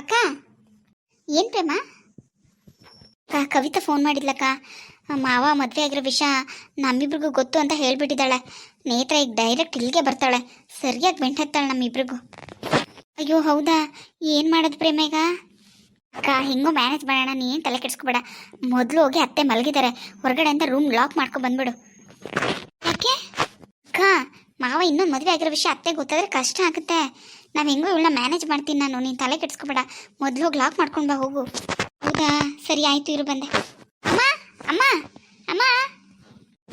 ಅಕ್ಕ? ಏನ್ ಪ್ರೇಮ? ಅಕ್ಕ, ಕವಿತಾ ಫೋನ್ ಮಾಡಿದ್ಲಕ್ಕ. ಮಾವ ಮದುವೆ ಆಗಿರೋ ವಿಷಯ ನಮ್ಮಿಬ್ರಿಗೂ ಗೊತ್ತು ಅಂತ ಹೇಳ್ಬಿಟ್ಟಿದ್ದಾಳೆ. ನೇತ್ರ ಈಗ ಡೈರೆಕ್ಟ್ ಇಲ್ಲಿಗೆ ಬರ್ತಾಳೆ. ಸರಿಯಾಗಿ ಬೆಂಟ್ ಹತ್ತಾಳೆ ನಮ್ಮಿಬ್ರಿಗೂ. ಅಯ್ಯೋ, ಹೌದಾ? ಏನು ಮಾಡೋದು ಪ್ರೇಮ ಈಗ? ಅಕ್ಕ, ಹೆಂಗೋ ಮ್ಯಾನೇಜ್ ಮಾಡೋಣ ನೀ ಏನು ತಲೆ ಕೆಡಿಸ್ಕೊಬೇಡ. ಮೊದಲು ಹೋಗಿ ಅತ್ತೆ ಮಲಗಿದ್ದಾರೆ. ಹೊರಗಡೆಯಿಂದ ರೂಮ್ ಲಾಕ್ ಮಾಡ್ಕೊಂಡ್ ಬಂದ್ಬಿಡು. ಯಾಕೆ? ಅಕ್ಕ, ಮಾವ ಇನ್ನೊಂದು ಮದುವೆ ಆಗಿರೋ ವಿಷಯ ಅತ್ತೆ ಗೊತ್ತಾದ್ರೆ ಕಷ್ಟ ಆಗುತ್ತೆ. ನಾವು ಹೆಂಗೋ ಇವಳನ್ನ ಮ್ಯಾನೇಜ್ ಮಾಡ್ತೀನಿ ನಾನು. ನೀನು ತಲೆ ಕೆಡಿಸ್ಕೊಬೇಡ. ಮೊದಲು ಹೋಗಿ ಲಾಕ್ ಮಾಡ್ಕೊಂಡು ಬಾ, ಹೋಗು. ಹೌದಾ ಸರಿ ಆಯಿತು, ಇರು ಬಂದೆ. ಅಮ್ಮ ಅಮ್ಮ ಅಮ್ಮ.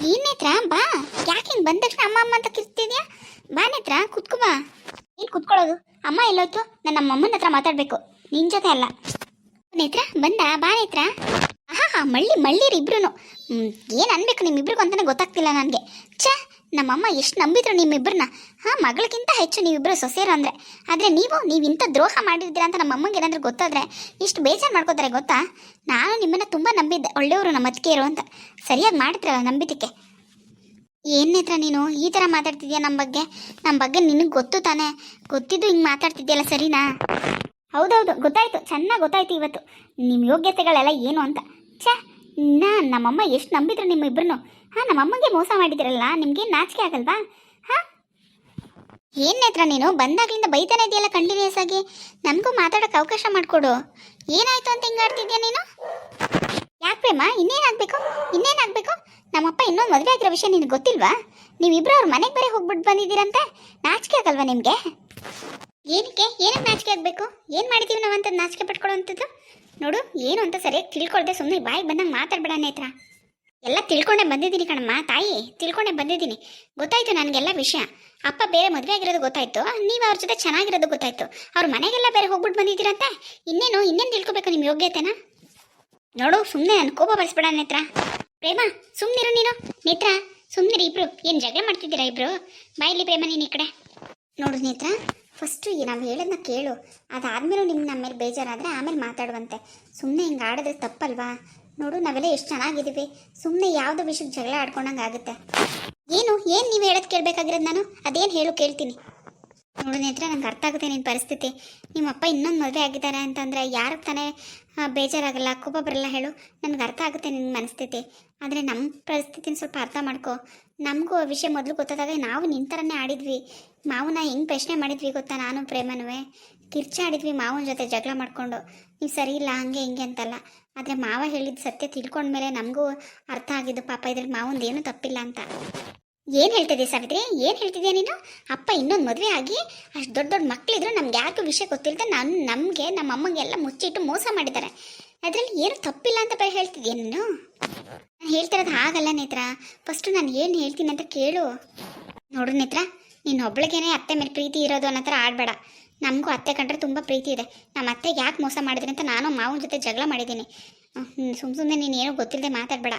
ಏನ್ ನೇತ್ರ, ಬಾ. ಯಾಕೆ ಹಿಂಗೆ ಬಂದ ತಕ್ಷಣ ಅಮ್ಮ ಅಮ್ಮ ಅಂತ ಕಿರ್ತಿದ್ಯಾ? ಬಾ ನೇತ್ರ, ಕುತ್ಕೋ ಬಾ. ಏನು ಕುತ್ಕೊಳ್ಳೋದು? ಅಮ್ಮ ಎಲ್ಲೋಯ್ತು? ನಾನು ನಮ್ಮ ಅಮ್ಮನ ಹತ್ರ ಮಾತಾಡಬೇಕು. ನಿನ್ನ ಜೊತೆ ಅಲ್ಲ. ನೇತ್ರ, ಬಂದ? ಬಾ ನೇತ್ರ. ಹಾ ಹಾ ಮಳ್ಳಿ ಮಳ್ಳಿರಿ ಇಬ್ರು ಏನು ಅನ್ಬೇಕು ನಿಮ್ಮಿಬ್ರಿಗೂ ಅಂತಾನೆ ಗೊತ್ತಾಗ್ತಿಲ್ಲ ನನಗೆ. ಛೇ ನಮ್ಮಮ್ಮ ಎಷ್ಟು ನಂಬಿದ್ರು ನಿಮ್ಮಿಬ್ಬರನ್ನ ಹಾ, ಮಗಳಿಗಿಂತ ಹೆಚ್ಚು ನೀವಿಬ್ಬರು ಸೊಸೆಯರು ಅಂದರೆ. ಆದರೆ ನೀವು ನೀವು ಇಂಥ ದ್ರೋಹ ಮಾಡಿದ್ದೀರಾ ಅಂತ ನಮ್ಮ ಏನಾದರೂ ಗೊತ್ತಾದರೆ ಗೊತ್ತಾದ್ರೆ ಇಷ್ಟು ಬೇಜಾರು ಮಾಡ್ಕೋತಾರೆ ಗೊತ್ತಾ? ನಾನು ನಿಮ್ಮನ್ನು ತುಂಬ ನಂಬಿದ್ದೆ, ಒಳ್ಳೆಯವರು ನಮ್ಮ ಅತ್ತಿಗೆಯರು ಅಂತ. ಸರಿಯಾಗಿ ಮಾಡಿದ್ರಲ್ಲ ನಂಬಿದ್ದಕ್ಕೆ. ಏನೇತ್ರ ನೀನು? ಈ ಥರ ಮಾತಾಡ್ತಿದ್ಯಾ ನಮ್ಮ ಬಗ್ಗೆ? ನಮ್ಮ ಬಗ್ಗೆ ನಿನಗೆ ಗೊತ್ತು ತಾನೇ? ಗೊತ್ತಿದ್ದು ಹಿಂಗೆ ಮಾತಾಡ್ತಿದ್ಯಲ್ಲ ಸರಿನಾ? ಹೌದೌದು, ಗೊತ್ತಾಯ್ತು, ಚೆನ್ನಾಗಿ ಗೊತ್ತಾಯ್ತು ಇವತ್ತು. ನಿಮ್ಮ ಯೋಗ್ಯತೆಗಳೆಲ್ಲ ಏನು ಅಂತ. ಛೇ, ನಾ, ನಮ್ಮಮ್ಮ ಎಷ್ಟು ನಂಬಿದ್ರು ನಿಮ್ಮಿಬ್ರು ಹಾಂ ನಮ್ಮಮ್ಮಗೆ ಮೋಸ ಮಾಡಿದಿರಲ್ಲ, ನಿಮ್ಗೆ ನಾಚಿಕೆ ಆಗಲ್ವಾ? ಹಾಂ? ಏನ್ ನೇತ್ರ ನೀನು? ಬಂದಾಗ್ಲಿಂದ ಬೈತಾನೆ ಇದೆಯಲ್ಲ ಕಂಟಿನ್ಯೂಸ್ ಆಗಿ. ನನಗೂ ಮಾತಾಡೋಕೆ ಅವಕಾಶ ಮಾಡಿಕೊಡು. ಏನಾಯ್ತು ಅಂತ ಹಿಂಗೆ ಆಡ್ತಿದ್ಯಾ ನೀನು? ಯಾಕೆ ಪ್ರೇಮ? ಇನ್ನೇನಾಗಬೇಕು? ಇನ್ನೇನಾಗಬೇಕು? ನಮ್ಮಪ್ಪ ಇನ್ನೊಂದು ಮದುವೆ ಆಗಿರೋ ವಿಷಯ ನಿನಗೆ ಗೊತ್ತಿಲ್ವಾ? ನೀವಿಬ್ರು ಅವ್ರ ಮನೆಗೆ ಬೇರೆ ಹೋಗ್ಬಿಟ್ಟು ಬಂದಿದ್ದೀರಂತೆ. ನಾಚಿಕೆ ಆಗಲ್ವಾ ನಿಮಗೆ? ಏನಕ್ಕೆ? ಏನಕ್ಕೆ ನಾಚಿಕೆ ಆಗಬೇಕು? ಏನು ಮಾಡಿದ್ದೀವಿ ನಾವು ನಾಚಿಕೆ ಪಟ್ಕೊಳ್ಳೋವಂಥದ್ದು ನೋಡು, ಏನು ಅಂತ ಸರಿಯಾಗಿ ತಿಳ್ಕೊಳ್ದೆ ಸುಮ್ಮನೆ ಬಾಯಿಗೆ ಬಂದಂಗೆ ಮಾತಾಡ್ಬೇಡ ನೇತ್ರ. ಎಲ್ಲ ತಿಳ್ಕೊಂಡೆ ಬಂದಿದ್ದೀನಿ ಕಣಮ್ಮ, ತಾಯಿ, ತಿಳ್ಕೊಂಡೆ ಬಂದಿದ್ದೀನಿ. ಗೊತ್ತಾಯ್ತು ನನಗೆಲ್ಲ ವಿಷಯ. ಅಪ್ಪ ಬೇರೆ ಮದುವೆ ಆಗಿರೋದು ಗೊತ್ತಾಯ್ತು, ನೀವು ಅವ್ರ ಜೊತೆ ಚೆನ್ನಾಗಿರೋದು ಗೊತ್ತಾಯ್ತು. ಅವ್ರ ಮನೆಗೆಲ್ಲ ಬೇರೆ ಹೋಗ್ಬಿಟ್ಟು ಬಂದಿದ್ದೀರಂತೆ? ಇನ್ನೇನು ಇನ್ನೇನು ತಿಳ್ಕೊಬೇಕು ನಿಮ್ಮ ಯೋಗ್ಯತೆನ? ನೋಡು ಸುಮ್ಮನೆ ನನ್ನ ಕೋಪ ಬರ್ಸ್ಬೇಡ ನೇತ್ರ. ಪ್ರೇಮ ಸುಮ್ಮನಿರು ನೀನು. ನೇತ್ರ ಸುಮ್ಮನಿರಿ ಇಬ್ರು. ಏನು ಜಗಳ ಮಾಡ್ತಿದ್ದೀರಾ ಇಬ್ರು? ಬಾಯಿಲಿ ಪ್ರೇಮ ನೀನು ಈ ಕಡೆ. ನೋಡು ನೇತ್ರ ಫಸ್ಟು ನಾವು ಹೇಳೋದನ್ನ ಕೇಳು. ಅದಾದಮೇಲೂ ನಿಮ್ಮ ನಮ್ಮ ಮೇಲೆ ಬೇಜಾರಾದರೆ ಆಮೇಲೆ ಮಾತಾಡುವಂತೆ. ಸುಮ್ಮನೆ ಹಿಂಗೆ ಆಡಿದ್ರೆ ತಪ್ಪಲ್ವಾ? ನೋಡು, ನಾವೆಲ್ಲ ಎಷ್ಟು ಚೆನ್ನಾಗಿದ್ದೀವಿ ಸುಮ್ಮನೆ ಯಾವುದೋ ವಿಷಯಕ್ಕೆ ಜಗಳ ಆಡ್ಕೊಂಡಂಗೆ ಆಗುತ್ತೆ. ಏನು? ಏನು ನೀವು ಹೇಳೋದು ಕೇಳಬೇಕಾಗಿರೋದು ನಾನು? ಅದೇನು ಹೇಳು, ಕೇಳ್ತೀನಿ. ನೋಡು ನೇತ್ರ ನಂಗೆ ಅರ್ಥ ಆಗುತ್ತೆ ನಿನ್ನ ಪರಿಸ್ಥಿತಿ. ನಿಮ್ಮ ಅಪ್ಪ ಇನ್ನೊಂದು ಮದುವೆ ಆಗಿದ್ದಾರೆ ಅಂತಂದರೆ ಯಾರಿಗೆ ತಾನೇ ಬೇಜಾರಾಗಲ್ಲ? ಕೋಪ ಬರಲ್ಲ ಹೇಳು. ನನಗೆ ಅರ್ಥ ಆಗುತ್ತೆ ನಿನ್ನ ಮನಸ್ಥಿತಿ. ಆದರೆ ನಮ್ಮ ಪರಿಸ್ಥಿತಿನ ಸ್ವಲ್ಪ ಅರ್ಥ ಮಾಡ್ಕೊ. ನಮಗೂ ಆ ವಿಷಯ ಮೊದಲು ಗೊತ್ತಾದಾಗ ನಾವು ಥರನೇ ಆಡಿದ್ವಿ. ಮಾವನ ಹೆಂಗೆ ಪ್ರಶ್ನೆ ಮಾಡಿದ್ವಿ ಗೊತ್ತಾ ನಾನು ಪ್ರೇಮನುವೆ? ಕಿರ್ಚಾಡಿದ್ವಿ ಮಾವನ ಜೊತೆ ಜಗಳ ಮಾಡಿಕೊಂಡು. ನೀವು ಸರಿ ಇಲ್ಲ, ಹಂಗೆ ಹಿಂಗೆ ಅಂತಲ್ಲ. ಆದರೆ ಮಾವ ಹೇಳಿದ ಸತ್ಯ ತಿಳ್ಕೊಂಡ್ಮೇಲೆ ನಮಗೂ ಅರ್ಥ ಆಗಿದ್ದು ಪಾಪ ಇದ್ರಲ್ಲಿ ಮಾವಂದು ಏನೂ ತಪ್ಪಿಲ್ಲ ಅಂತ. ಏನು ಹೇಳ್ತಿದ್ದೆ ಸಾವಿತ್ರಿ? ಏನು ಹೇಳ್ತಿದ್ಯಾ ನೀನು? ಅಪ್ಪ ಇನ್ನೊಂದು ಮದುವೆ ಆಗಿ ಅಷ್ಟು ದೊಡ್ಡ ದೊಡ್ಡ ಮಕ್ಕಳಿದ್ರು ನಮ್ಗೆ ಯಾರಿಗೂ ವಿಷಯ ಗೊತ್ತಿಲ್ಲದೆ ನಾನು, ನಮಗೆ ನಮ್ಮ ಅಮ್ಮಂಗೆಲ್ಲ ಮುಚ್ಚಿಟ್ಟು ಮೋಸ ಮಾಡಿದ್ದಾರೆ. ಅದರಲ್ಲಿ ಏನು ತಪ್ಪಿಲ್ಲ ಅಂತ ಬರೀ ಹೇಳ್ತಿದ್ಯಾ ನೀನು? ನಾನು ಹೇಳ್ತಿರೋದು ಹಾಗಲ್ಲ ನೇತ್ರ. ಫಸ್ಟು ನಾನು ಏನು ಹೇಳ್ತೀನಿ ಅಂತ ಕೇಳು. ನೋಡು ನೇತ್ರ, ನೀನು ಒಬ್ಳಿಗೇನೆ ಅತ್ತೆ ಮೇಲೆ ಪ್ರೀತಿ ಇರೋದು ಅನ್ನೋ ಥರ ಆಡಬೇಡ ನಮಗೂ ಅತ್ತೆ ಕಂಡ್ರೆ ತುಂಬ ಪ್ರೀತಿ ಇದೆ. ನಮ್ಮ ಅತ್ತೆಗೆ ಯಾಕೆ ಮೋಸ ಮಾಡಿದ್ರಿ ಅಂತ ನಾನು ಮಾವನ ಜೊತೆ ಜಗಳ ಮಾಡಿದ್ದೀನಿ. ಸುಮ್ಮ ಸುಮ್ಮನೆ ನೀನು ಏನೋ ಗೊತ್ತಿಲ್ಲದೆ ಮಾತಾಡಬೇಡ.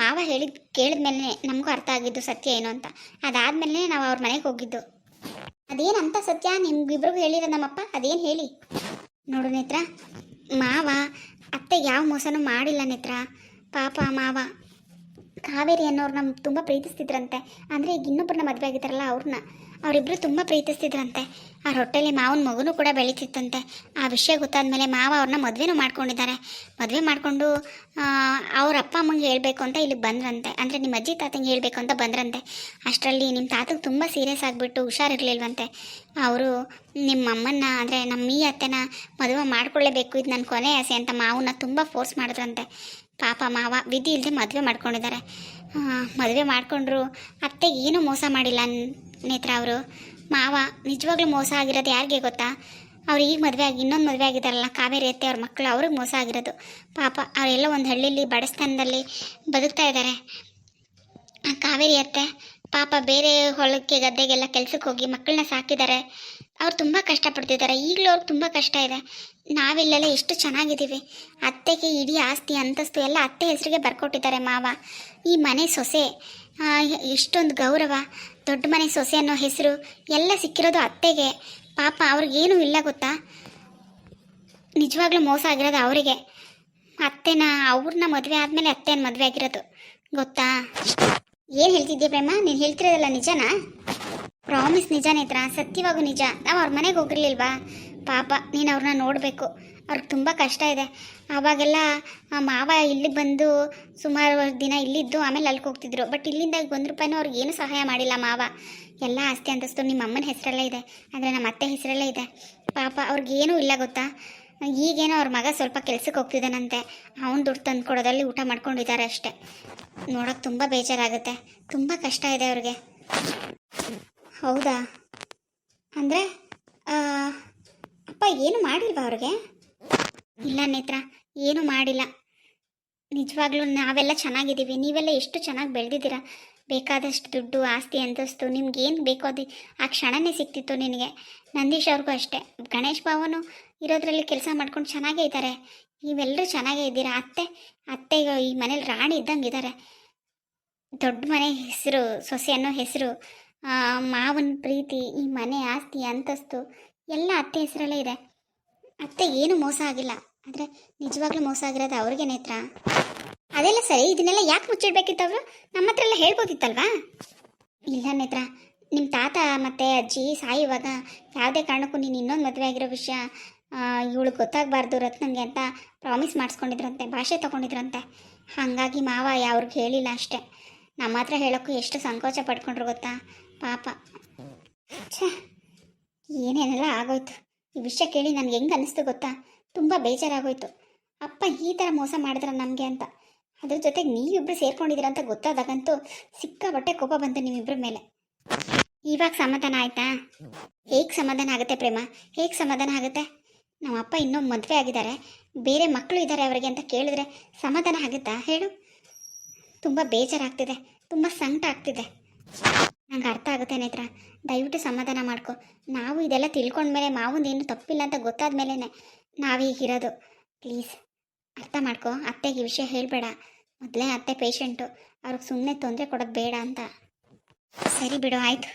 ಮಾವ ಹೇಳಿದ ಕೇಳಿದ್ಮೇಲೆ ನಮಗೂ ಅರ್ಥ ಆಗಿದ್ದು ಸತ್ಯ ಏನು ಅಂತ. ಅದಾದ್ಮೇಲೆ ನಾವು ಅವ್ರ ಮನೆಗೆ ಹೋಗಿದ್ದು. ಅದೇನಂತ ಸತ್ಯ ನಿಮ್ಗಿಬ್ರಿಗೂ ಹೇಳಿದ ನಮ್ಮಪ್ಪ? ಅದೇನು ಹೇಳಿ? ನೋಡು ನೇತ್ರ, ಮಾವ ಅತ್ತೆ ಯಾವ ಮೋಸನೂ ಮಾಡಿಲ್ಲ ನೇತ್ರ. ಪಾಪ ಮಾವ. ಕಾವೇರಿ ಅನ್ನೋರ್ನ ತುಂಬ ಪ್ರೀತಿಸ್ತಿದ್ರಂತೆ. ಅಂದರೆ ಈಗ ಇನ್ನೊಬ್ಬರನ್ನ ಮದುವೆ ಆಗಿದ್ದಾರಲ್ಲ ಅವ್ರನ್ನ. ಅವರಿಬ್ಬರು ತುಂಬ ಪ್ರೀತಿಸ್ತಿದ್ರಂತೆ. ಆ ಹೊಟ್ಟೆಲಿ ಮಾವನ ಮಗುನೂ ಕೂಡ ಬೆಳೀತಿತ್ತಂತೆ. ಆ ವಿಷಯ ಗೊತ್ತಾದ ಮೇಲೆ ಮಾವ ಅವ್ರನ್ನ ಮದುವೆನೂ ಮಾಡ್ಕೊಂಡಿದ್ದಾರೆ. ಮದುವೆ ಮಾಡಿಕೊಂಡು ಅವ್ರ ಅಪ್ಪ ಅಮ್ಮಂಗೆ ಹೇಳಬೇಕು ಅಂತ ಇಲ್ಲಿಗೆ ಬಂದ್ರಂತೆ. ಅಂದರೆ ನಿಮ್ಮ ಅಜ್ಜಿ ತಾತಂಗೆ ಹೇಳಬೇಕು ಅಂತ ಬಂದ್ರಂತೆ. ಅಷ್ಟರಲ್ಲಿ ನಿಮ್ಮ ತಾತಗೆ ತುಂಬ ಸೀರಿಯಸ್ ಆಗಿಬಿಟ್ಟು ಹುಷಾರಿರಲಿಲ್ವಂತೆ. ಅವರು ನಿಮ್ಮ ಅಮ್ಮನ್ನ, ಅಂದರೆ ನಮ್ಮ ಈ ಅತ್ತೆನ ಮದುವೆ ಮಾಡ್ಕೊಳ್ಳೇಬೇಕು ಇದು ನನ್ನ ಕೊನೆ ಆಸೆ ಅಂತ ಮಾವನ್ನ ತುಂಬ ಫೋರ್ಸ್ ಮಾಡಿದ್ರಂತೆ. ಪಾಪ ಮಾವ, ವಿಧಿ ಇಲ್ಲದೆ ಮದುವೆ ಮಾಡ್ಕೊಂಡಿದ್ದಾರೆ. ಮದುವೆ ಮಾಡಿಕೊಂಡ್ರು ಅತ್ತೆಗೆ ಏನೂ ಮೋಸ ಮಾಡಿಲ್ಲ. ನೇತ್ರ ಅವರು ಮಾವ ನಿಜವಾಗ್ಲೂ ಮೋಸ ಆಗಿರೋದು ಯಾರಿಗೆ ಗೊತ್ತಾ? ಅವ್ರು ಈಗ ಮದುವೆ ಆಗಿ, ಇನ್ನೊಂದು ಮದುವೆ ಆಗಿದ್ದಾರಲ್ಲ, ಕಾವೇರಿ ಅತ್ತೆ ಅವ್ರ ಮಕ್ಕಳು, ಅವ್ರಿಗೆ ಮೋಸ ಆಗಿರೋದು. ಪಾಪ, ಅವರೆಲ್ಲ ಒಂದು ಹಳ್ಳಿಲಿ, ಬಡಸ್ತಾನದಲ್ಲಿ ಬದುಕ್ತಾ ಇದ್ದಾರೆ. ಆ ಕಾವೇರಿ ಅತ್ತೆ, ಪಾಪ ಬೇರೆ ಹೊಲಕ್ಕೆ, ಗದ್ದೆಗೆಲ್ಲ ಕೆಲ್ಸಕ್ಕೆ ಹೋಗಿ ಮಕ್ಕಳನ್ನ ಸಾಕಿದ್ದಾರೆ. ಅವ್ರು ತುಂಬ ಕಷ್ಟಪಡ್ತಿದ್ದಾರೆ. ಈಗಲೂ ಅವ್ರಿಗೆ ತುಂಬ ಕಷ್ಟ ಇದೆ. ನಾವಿಲ್ಲೆಲ್ಲ ಎಷ್ಟು ಚೆನ್ನಾಗಿದ್ದೀವಿ. ಅತ್ತೆಗೆ ಇಡೀ ಆಸ್ತಿ, ಅಂತಸ್ತು ಎಲ್ಲ ಅತ್ತೆ ಹೆಸರಿಗೆ ಬರ್ಕೊಟ್ಟಿದ್ದಾರೆ ಮಾವ. ಈ ಮನೆ ಸೊಸೆ ಆ, ಇಷ್ಟೊಂದು ಗೌರವ ದೊಡ್ಡ ಮನೆ ಸೊಸೆ ಅನ್ನೋ ಹೆಸರು ಎಲ್ಲ ಸಿಕ್ಕಿರೋದು ಅತ್ತೆಗೆ. ಪಾಪ ಅವ್ರಿಗೇನೂ ಇಲ್ಲ ಗೊತ್ತಾ? ನಿಜವಾಗ್ಲೂ ಮೋಸ ಆಗಿರೋದು ಅವರಿಗೆ. ಅತ್ತೆನ ಅವ್ರನ್ನ ಮದುವೆ ಆದಮೇಲೆ ಅತ್ತೆನ ಮದುವೆ ಆಗಿರೋದು. ಗೊತ್ತಾ? ಏನು ಹೇಳ್ತಿದ್ದೆ ಪ್ರೇಮ? ನೀನು ಹೇಳ್ತಿರೋದಲ್ಲ ನಿಜನಾ? ಪ್ರಾಮಿಸ್ ನಿಜನೇ ಇದ್ರ? ಸತ್ಯವಾಗೂ ನಿಜ. ನಾವು ಅವ್ರ ಮನೆಗೆ ಹೋಗಿರ್ಲಿಲ್ವಾ? ಪಾಪ, ನೀನು ಅವ್ರನ್ನ ನೋಡಬೇಕು. ಅವ್ರಿಗೆ ತುಂಬ ಕಷ್ಟ ಇದೆ. ಆವಾಗೆಲ್ಲ ಮಾವ ಇಲ್ಲಿಗೆ ಬಂದು ಸುಮಾರು ದಿನ ಇಲ್ಲಿದ್ದು ಆಮೇಲೆ ಅಲ್ಲಿಗೆ ಹೋಗ್ತಿದ್ರು. ಬಟ್ ಇಲ್ಲಿಂದ ಒಂದು ರೂಪಾಯಿನೂ ಅವ್ರಿಗೆ ಏನು ಸಹಾಯ ಮಾಡಿಲ್ಲ ಮಾವ. ಎಲ್ಲ ಆಸ್ತಿ ಅಂತಸ್ತು ನಿಮ್ಮ ಅಮ್ಮನ ಹೆಸರಲ್ಲೇ ಇದೆ. ಅಂದರೆ ನಮ್ಮ ಅತ್ತೆ ಹೆಸರಲ್ಲೇ ಇದೆ. ಪಾಪ ಅವ್ರಿಗೇನೂ ಇಲ್ಲ ಗೊತ್ತಾ? ಈಗೇನೋ ಅವ್ರ ಮಗ ಸ್ವಲ್ಪ ಕೆಲಸಕ್ಕೆ ಹೋಗ್ತಿದ್ದಾನಂತೆ ಅವ್ನು ದುಡ್ಡು ತಂದು ಕೊಡೋದಲ್ಲಿ ಊಟ ಮಾಡ್ಕೊಂಡಿದ್ದಾರೆ ಅಷ್ಟೆ. ನೋಡೋಕೆ ತುಂಬ ಬೇಜಾರಾಗುತ್ತೆ. ತುಂಬ ಕಷ್ಟ ಇದೆ ಅವ್ರಿಗೆ. ಹೌದಾ? ಅಂದರೆ ಅಪ್ಪ, ಏನು ಮಾಡಿಲ್ವಾ ಅವ್ರಿಗೆ? ಇಲ್ಲ ನೇತ್ರ, ಏನು ಮಾಡಿಲ್ಲ. ನಿಜವಾಗ್ಲೂ ನಾವೆಲ್ಲ ಚೆನ್ನಾಗಿದ್ದೀವಿ. ನೀವೆಲ್ಲ ಎಷ್ಟು ಚೆನ್ನಾಗಿ ಬೆಳೆದಿದ್ದೀರಾ? ಬೇಕಾದಷ್ಟು ದುಡ್ಡು, ಆಸ್ತಿ, ಅಂತಸ್ತು, ನಿಮ್ಗೆ ಏನು ಬೇಕೋ ಅದು ಆ ಕ್ಷಣನೇ ಸಿಕ್ತಿತ್ತು ನಿನಗೆ. ನಂದೀಶ್ ಅವ್ರಿಗೂ ಅಷ್ಟೇ. ಗಣೇಶ್ ಭಾವನು ಇರೋದ್ರಲ್ಲಿ ಕೆಲಸ ಮಾಡ್ಕೊಂಡು ಚೆನ್ನಾಗೇ ಇದ್ದಾರೆ. ನೀವೆಲ್ಲರೂ ಚೆನ್ನಾಗೇ ಇದ್ದೀರಾ? ಅತ್ತೆ ಅತ್ತೆ ಈ ಮನೇಲಿ ರಾಣಿ ಇದ್ದಂಗೆ ಇದ್ದಾರೆ. ದೊಡ್ಡ ಮನೆ ಹೆಸರು ಸೊಸೆ ಅನ್ನೋ ಹೆಸರು ಮಾವನ ಪ್ರೀತಿ, ಈ ಮನೆ, ಆಸ್ತಿ, ಅಂತಸ್ತು ಎಲ್ಲ ಅತ್ತೆ ಹೆಸರಲ್ಲೇ ಇದೆ. ಅತ್ತೆ ಏನು ಮೋಸ ಆಗಿಲ್ಲ. ಆದರೆ ನಿಜವಾಗ್ಲೂ ಮೋಸ ಆಗಿರೋದು ಅವ್ರಿಗೆ ನೇತ್ರ. ಅದೆಲ್ಲ ಸರಿ, ಇದನ್ನೆಲ್ಲ ಯಾಕೆ ಮುಚ್ಚಿಡ್ಬೇಕಿತ್ತು ಅವರು ನಮ್ಮ ಹತ್ರ ಎಲ್ಲ ಹೇಳ್ಬೋದಿತ್ತಲ್ವಾ? ಇಲ್ಲ ನೇತ್ರ ನಿಮ್ಮ ತಾತ ಮತ್ತು ಅಜ್ಜಿ ಸಾಯುವಾಗ ಯಾವುದೇ ಕಾರಣಕ್ಕೂ ನೀನು ಇನ್ನೊಂದು ಮದುವೆ ಆಗಿರೋ ವಿಷಯ ಇವಳು ಗೊತ್ತಾಗಬಾರ್ದು ರತ್ನಂಗೆ ಅಂತ ಪ್ರಾಮಿಸ್ ಮಾಡಿಸ್ಕೊಂಡಿದ್ರಂತೆ, ಭಾಷೆ ತೊಗೊಂಡಿದ್ರಂತೆ. ಹಾಗಾಗಿ ಮಾವ ಯಾವ್ರಿಗೆ ಹೇಳಿಲ್ಲ ಅಷ್ಟೇ. ನಮ್ಮ ಹತ್ರ ಹೇಳೋಕ್ಕೂ ಎಷ್ಟು ಸಂಕೋಚ ಪಡ್ಕೊಂಡ್ರು ಗೊತ್ತಾ? ಪಾಪ. ಛೇ. ಏನೇನೆಲ್ಲ ಆಗೋಯ್ತು? ಈ ವಿಷಯ ಕೇಳಿ ನನಗೆ ಹೆಂಗೆ ಅನ್ನಿಸ್ತು ಗೊತ್ತಾ? ತುಂಬ ಬೇಜಾರಾಗೋಯ್ತು. ಅಪ್ಪ ಈ ಥರ ಮೋಸ ಮಾಡಿದ್ರ ನಮಗೆ ಅಂತ. ಅದ್ರ ಜೊತೆಗೆ ನೀವಿಬ್ರು ಸೇರ್ಕೊಂಡಿದ್ದೀರ ಅಂತ ಗೊತ್ತಾದಾಗಂತೂ ಸಿಕ್ಕಾಬಟ್ಟೆ ಕೋಪ ಬಂತು ನಿಮ್ಮಿಬ್ಬರ ಮೇಲೆ. ಇವಾಗ ಸಮಾಧಾನ ಆಯ್ತಾ? ಹೇಗೆ ಸಮಾಧಾನ ಆಗುತ್ತೆ ಪ್ರೇಮ? ಹೇಗೆ ಸಮಾಧಾನ ಆಗುತ್ತೆ? ನಮ್ಮ ಅಪ್ಪ ಇನ್ನೂ ಮದುವೆ ಆಗಿದ್ದಾರೆ. ಬೇರೆ ಮಕ್ಕಳು ಇದ್ದಾರೆ ಅವರಿಗೆ ಅಂತ ಕೇಳಿದ್ರೆ ಸಮಾಧಾನ ಆಗುತ್ತಾ? ಹೇಳು. ತುಂಬ ಬೇಜಾರಾಗ್ತಿದೆ. ತುಂಬ ಸಂಕಟ ಆಗ್ತಿದೆ. ನಂಗೆ ಅರ್ಥ ಆಗುತ್ತೆ ನೇತ್ರ ದಯವಿಟ್ಟು ಸಮಾಧಾನ ಮಾಡ್ಕೊ. ನಾವು ಇದೆಲ್ಲ ತಿಳ್ಕೊಂಡ್ಮೇಲೆ ಮಾವಂದು ಏನು ತಪ್ಪಿಲ್ಲ ಅಂತ ಗೊತ್ತಾದ ಮೇಲೇ ನಾವೀಗಿರೋದು ಪ್ಲೀಸ್, ಅರ್ಥ ಮಾಡ್ಕೊ. ಅತ್ತೆಗೆ ಈ ವಿಷಯ ಹೇಳಬೇಡ. ಮೊದಲೇ ಅತ್ತೆ ಪೇಷಂಟು. ಅವ್ರಿಗೆ ಸುಮ್ಮನೆ ತೊಂದರೆ ಕೊಡೋದು ಬೇಡ ಅಂತ. ಸರಿ ಬಿಡು, ಆಯಿತು.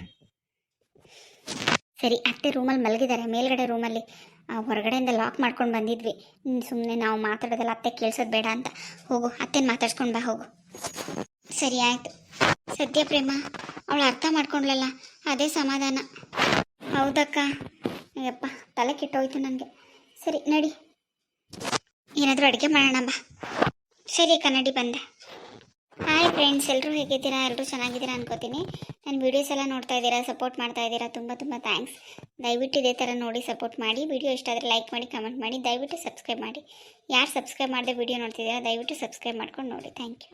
ಸರಿ, ಅತ್ತೆ ರೂಮಲ್ಲಿ ಮಲಗಿದ್ದಾರೆ. ಮೇಲ್ಗಡೆ ರೂಮಲ್ಲಿ. ಹೊರಗಡೆಯಿಂದ ಲಾಕ್ ಮಾಡ್ಕೊಂಡು ಬಂದಿದ್ವಿ. ಸುಮ್ಮನೆ ನಾವು ಮಾತಾಡೋದಲ್ಲ ಅತ್ತೆ ಕೇಳಿಸೋದು ಬೇಡ ಅಂತ. ಹೋಗು, ಅತ್ತೆನ ಮಾತಾಡ್ಸ್ಕೊಂಡು ಬಾ, ಹೋಗು. ಸರಿ, ಆಯಿತು. ಸದ್ಯ ಪ್ರೇಮ. ಅವಳು ಅರ್ಥ ಮಾಡ್ಕೊಂಡ್ಲಲ್ಲ ಅದೇ ಸಮಾಧಾನ. ಹೌದಕ್ಕ. ಅಯ್ಯಪ್ಪ, ತಲೆ ಕೆಟ್ಟೋಯ್ತು ನನಗೆ. ಸರಿ, ನಡಿ. ಏನಾದರೂ ಅಡುಗೆ ಮಾಡೋಣ ಬಾ. ಸರಿ ಕನ್ನಡಿ ಬಂದೆ. ಹಾಯ್ ಫ್ರೆಂಡ್ಸ್ ಎಲ್ಲರೂ ಹೇಗಿದ್ದೀರಾ? ಎಲ್ಲರೂ ಚೆನ್ನಾಗಿದ್ದೀರಾ ಅನ್ಕೋತೀನಿ. ನನ್ನ ವೀಡಿಯೋಸ್ ಎಲ್ಲ ನೋಡ್ತಾ ಇದ್ದೀರಾ ಸಪೋರ್ಟ್ ಮಾಡ್ತಾ ಇದ್ದೀರಾ, ತುಂಬ ತುಂಬ ಥ್ಯಾಂಕ್ಸ್ ದಯವಿಟ್ಟು ಇದೇ ಥರ ನೋಡಿ ಸಪೋರ್ಟ್ ಮಾಡಿ. ವಿಡಿಯೋ ಇಷ್ಟ ಆದರೆ ಲೈಕ್ ಮಾಡಿ ಕಮೆಂಟ್ ಮಾಡಿ. ದಯವಿಟ್ಟು ಸಬ್ಸ್ಕ್ರೈಬ್ ಮಾಡಿ. ಯಾರು ಸಬ್ಸ್ಕ್ರೈಬ್ ಮಾಡದೆ ವಿಡಿಯೋ ನೋಡ್ತಿದ್ದೀರಾ, ದಯವಿಟ್ಟು ಸಬ್ಸ್ಕ್ರೈಬ್ ಮಾಡ್ಕೊಂಡು ನೋಡಿ. Thank you